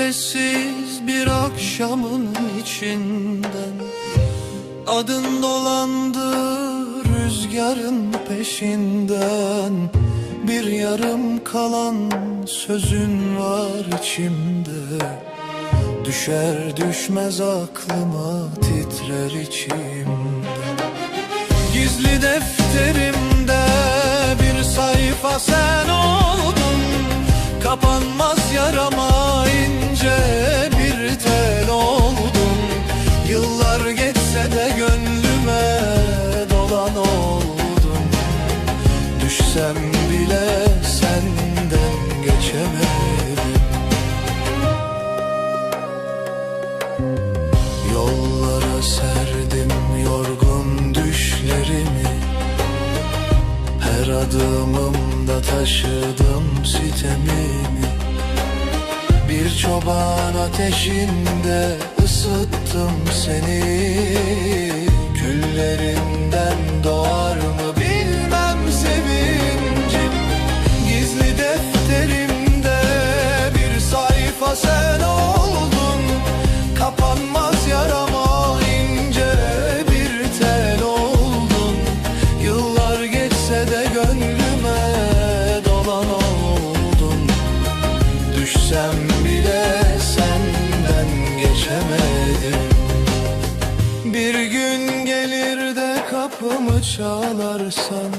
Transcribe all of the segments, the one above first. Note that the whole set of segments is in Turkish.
Sessiz bir akşamın içinden. Adın dolandı rüzgarın peşinden. Bir yarım kalan sözün var içimde. Düşer düşmez aklıma titrer içimde. Gizli defterimde bir sayfa sen oldun. Kapanmaz yarama Yıllar geçse de gönlüme dolan oldun Düşsem bile senden geçemedim. Yollara serdim yorgun düşlerimi. Her adımımda taşıdım sitemimi Bir çoban ateşinde ısıttım seni. Küllerinden Düşsem bile senden geçemedim. Bir gün gelir de kapımı çalarsan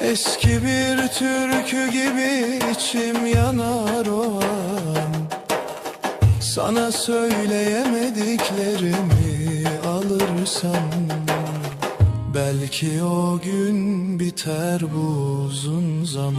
Eski bir türkü gibi içim yanar o an. Sana söyleyemediklerimi alırsan Belki o gün biter bu uzun zaman